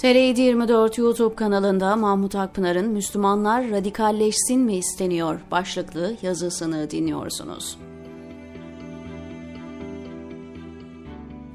TR 24 YouTube kanalında Mahmut Akpınar'ın Müslümanlar radikalleşsin mi isteniyor başlıklı yazısını dinliyorsunuz.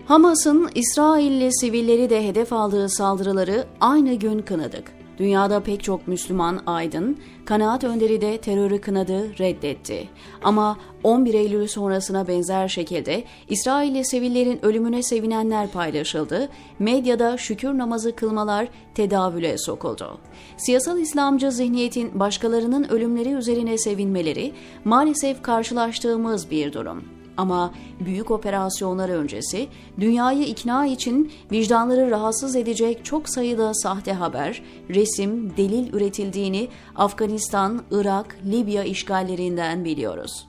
Hamas'ın İsrailli sivilleri de hedef aldığı saldırıları aynı gün kınadık. Dünyada pek çok Müslüman aydın, kanaat önderi de terörü kınadı, reddetti. Ama 11 Eylül sonrasına benzer şekilde İsrailli sivillerin ölümüne sevinenler paylaşıldı, medyada şükür namazı kılmalar tedavüle sokuldu. Siyasal İslamcı zihniyetin başkalarının ölümleri üzerine sevinmeleri maalesef karşılaştığımız bir durum. Ama büyük operasyonlar öncesi dünyayı ikna için vicdanları rahatsız edecek çok sayıda sahte haber, resim, delil üretildiğini Afganistan, Irak, Libya işgallerinden biliyoruz.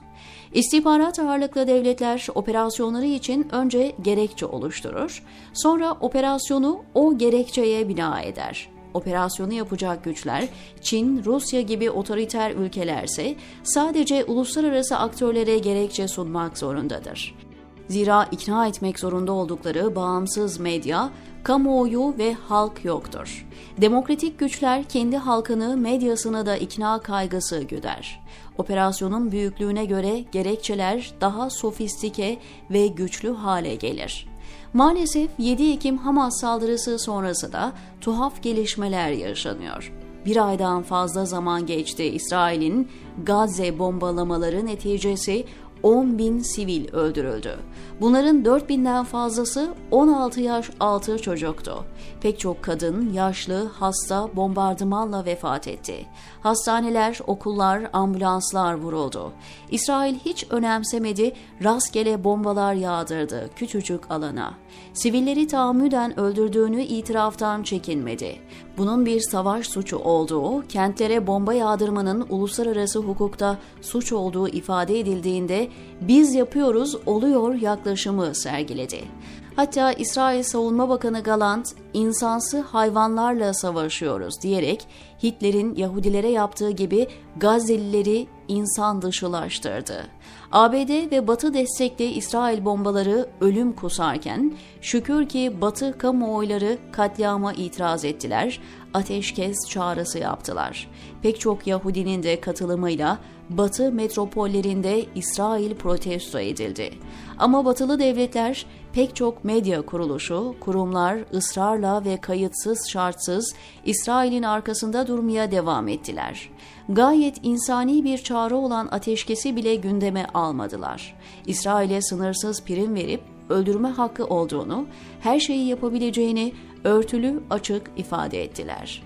İstihbarat ağırlıklı devletler operasyonları için önce gerekçe oluşturur, sonra operasyonu o gerekçeye bina eder operasyonu yapacak güçler Çin, Rusya gibi otoriter ülkelerse sadece uluslararası aktörlere gerekçe sunmak zorundadır. Zira ikna etmek zorunda oldukları bağımsız medya, kamuoyu ve halk yoktur. Demokratik güçler kendi halkını, medyasını da ikna kaygısı güder. Operasyonun büyüklüğüne göre gerekçeler daha sofistike ve güçlü hale gelir. Maalesef 7 Ekim Hamas saldırısı sonrası da tuhaf gelişmeler yaşanıyor. Bir aydan fazla zaman geçti İsrail'in Gazze bombalamaları neticesi 10 bin sivil öldürüldü. Bunların 4 binden fazlası 16 yaş altı çocuktu. Pek çok kadın, yaşlı, hasta bombardımanla vefat etti. Hastaneler, okullar, ambulanslar vuruldu. İsrail hiç önemsemedi, rastgele bombalar yağdırdı küçücük alana. Sivilleri tahammüden öldürdüğünü itiraftan çekinmedi. Bunun bir savaş suçu olduğu, kentlere bomba yağdırmanın uluslararası hukukta suç olduğu ifade edildiğinde biz yapıyoruz oluyor yaklaşımı sergiledi. Hatta İsrail Savunma Bakanı Galant, insansı hayvanlarla savaşıyoruz diyerek Hitler'in Yahudilere yaptığı gibi Gazze'lileri insan dışılaştırdı. ABD ve Batı destekli İsrail bombaları ölüm kusarken şükür ki Batı kamuoyları katliama itiraz ettiler, ateşkes çağrısı yaptılar. Pek çok Yahudinin de katılımıyla Batı metropollerinde İsrail protesto edildi. Ama batılı devletler pek çok medya kuruluşu, kurumlar ısrarla ve kayıtsız şartsız İsrail'in arkasında durmaya devam ettiler. Gayet insani bir çağrı olan ateşkesi bile gündeme almadılar. İsrail'e sınırsız prim verip öldürme hakkı olduğunu, her şeyi yapabileceğini örtülü açık ifade ettiler.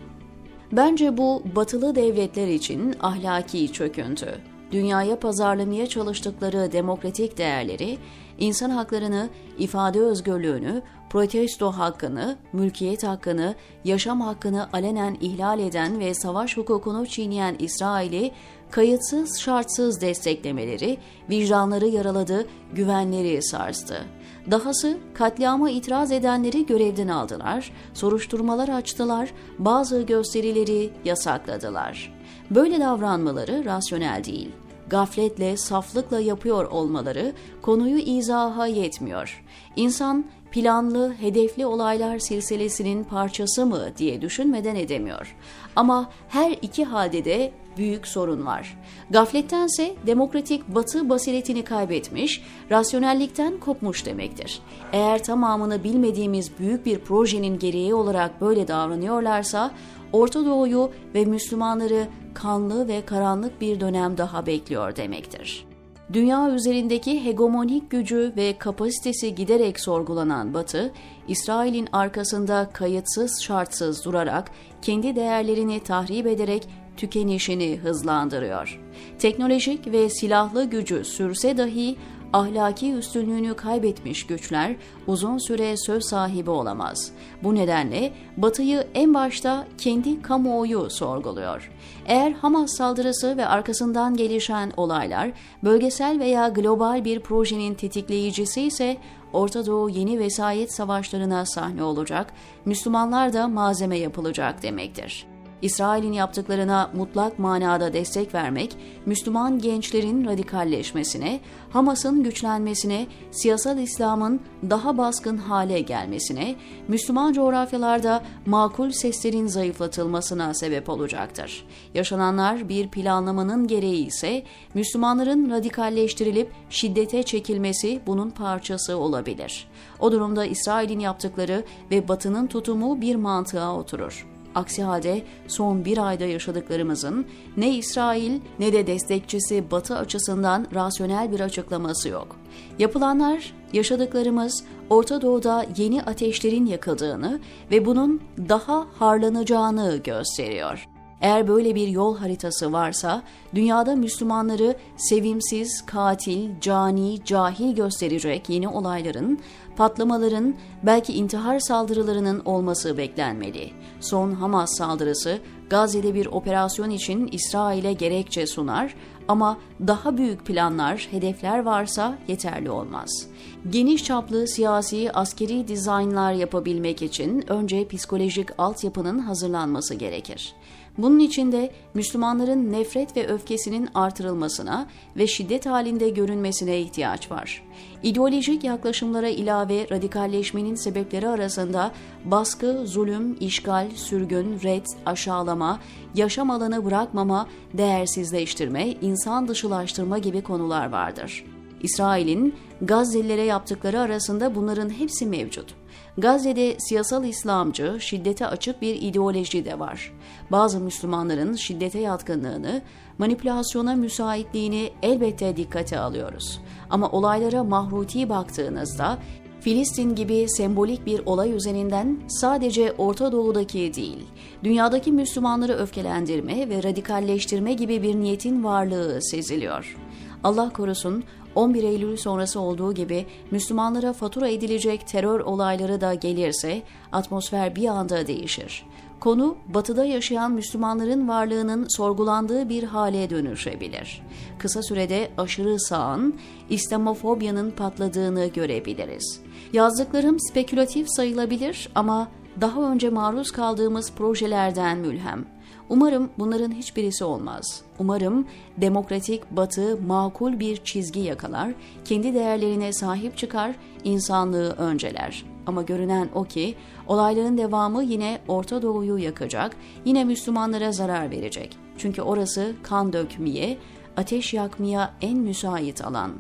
Bence bu batılı devletler için ahlaki çöküntü. Dünyaya pazarlamaya çalıştıkları demokratik değerleri, insan haklarını, ifade özgürlüğünü, protesto hakkını, mülkiyet hakkını, yaşam hakkını alenen ihlal eden ve savaş hukukunu çiğneyen İsrail'i kayıtsız şartsız desteklemeleri, vicdanları yaraladı, güvenleri sarstı. Dahası katliama itiraz edenleri görevden aldılar, soruşturmalar açtılar, bazı gösterileri yasakladılar. Böyle davranmaları rasyonel değil gafletle, saflıkla yapıyor olmaları konuyu izaha yetmiyor. İnsan planlı, hedefli olaylar silsilesinin parçası mı diye düşünmeden edemiyor. Ama her iki halde de büyük sorun var. Gaflettense demokratik batı basiretini kaybetmiş, rasyonellikten kopmuş demektir. Eğer tamamını bilmediğimiz büyük bir projenin gereği olarak böyle davranıyorlarsa, Orta Doğu'yu ve Müslümanları kanlı ve karanlık bir dönem daha bekliyor demektir. Dünya üzerindeki hegemonik gücü ve kapasitesi giderek sorgulanan Batı, İsrail'in arkasında kayıtsız şartsız durarak kendi değerlerini tahrip ederek tükenişini hızlandırıyor. Teknolojik ve silahlı gücü sürse dahi ahlaki üstünlüğünü kaybetmiş güçler uzun süre söz sahibi olamaz. Bu nedenle Batı'yı en başta kendi kamuoyu sorguluyor. Eğer Hamas saldırısı ve arkasından gelişen olaylar bölgesel veya global bir projenin tetikleyicisi ise Orta Doğu yeni vesayet savaşlarına sahne olacak, Müslümanlar da malzeme yapılacak demektir. İsrail'in yaptıklarına mutlak manada destek vermek, Müslüman gençlerin radikalleşmesine, Hamas'ın güçlenmesine, siyasal İslam'ın daha baskın hale gelmesine, Müslüman coğrafyalarda makul seslerin zayıflatılmasına sebep olacaktır. Yaşananlar bir planlamanın gereği ise Müslümanların radikalleştirilip şiddete çekilmesi bunun parçası olabilir. O durumda İsrail'in yaptıkları ve Batı'nın tutumu bir mantığa oturur. Aksi halde son bir ayda yaşadıklarımızın ne İsrail ne de destekçisi Batı açısından rasyonel bir açıklaması yok. Yapılanlar yaşadıklarımız Orta Doğu'da yeni ateşlerin yakıldığını ve bunun daha harlanacağını gösteriyor. Eğer böyle bir yol haritası varsa, dünyada Müslümanları sevimsiz, katil, cani, cahil gösterecek yeni olayların, patlamaların, belki intihar saldırılarının olması beklenmeli. Son Hamas saldırısı, Gazze'de bir operasyon için İsrail'e gerekçe sunar ama daha büyük planlar, hedefler varsa yeterli olmaz. Geniş çaplı siyasi, askeri dizaynlar yapabilmek için önce psikolojik altyapının hazırlanması gerekir. Bunun için de Müslümanların nefret ve öfkesinin artırılmasına ve şiddet halinde görünmesine ihtiyaç var. İdeolojik yaklaşımlara ilave radikalleşmenin sebepleri arasında baskı, zulüm, işgal, sürgün, red, aşağılama, yaşam alanı bırakmama, değersizleştirme, insan dışılaştırma gibi konular vardır. İsrail'in Gazze'lilere yaptıkları arasında bunların hepsi mevcut. Gazze'de siyasal İslamcı, şiddete açık bir ideoloji de var. Bazı Müslümanların şiddete yatkınlığını, manipülasyona müsaitliğini elbette dikkate alıyoruz. Ama olaylara mahruti baktığınızda Filistin gibi sembolik bir olay üzerinden sadece Orta Doğu'daki değil, dünyadaki Müslümanları öfkelendirme ve radikalleştirme gibi bir niyetin varlığı seziliyor. Allah korusun 11 Eylül sonrası olduğu gibi Müslümanlara fatura edilecek terör olayları da gelirse atmosfer bir anda değişir. Konu batıda yaşayan Müslümanların varlığının sorgulandığı bir hale dönüşebilir. Kısa sürede aşırı sağın, İslamofobyanın patladığını görebiliriz. Yazdıklarım spekülatif sayılabilir ama daha önce maruz kaldığımız projelerden mülhem. Umarım bunların hiçbirisi olmaz. Umarım demokratik batı makul bir çizgi yakalar, kendi değerlerine sahip çıkar, insanlığı önceler. Ama görünen o ki olayların devamı yine Orta Doğu'yu yakacak, yine Müslümanlara zarar verecek. Çünkü orası kan dökmeye, ateş yakmaya en müsait alan.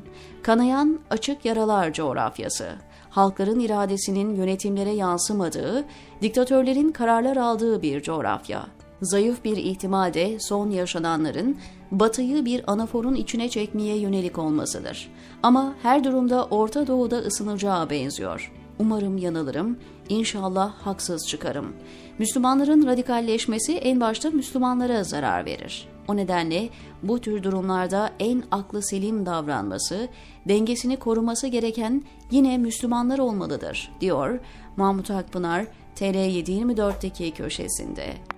Kanayan açık yaralar coğrafyası halkların iradesinin yönetimlere yansımadığı, diktatörlerin kararlar aldığı bir coğrafya. Zayıf bir ihtimalde son yaşananların Batı'yı bir anaforun içine çekmeye yönelik olmasıdır. Ama her durumda Orta Doğu'da ısınacağı benziyor. Umarım yanılırım, inşallah haksız çıkarım. Müslümanların radikalleşmesi en başta Müslümanlara zarar verir. O nedenle bu tür durumlarda en aklı selim davranması, dengesini koruması gereken yine Müslümanlar olmalıdır, diyor Mahmut Akpınar TR724'deki köşesinde.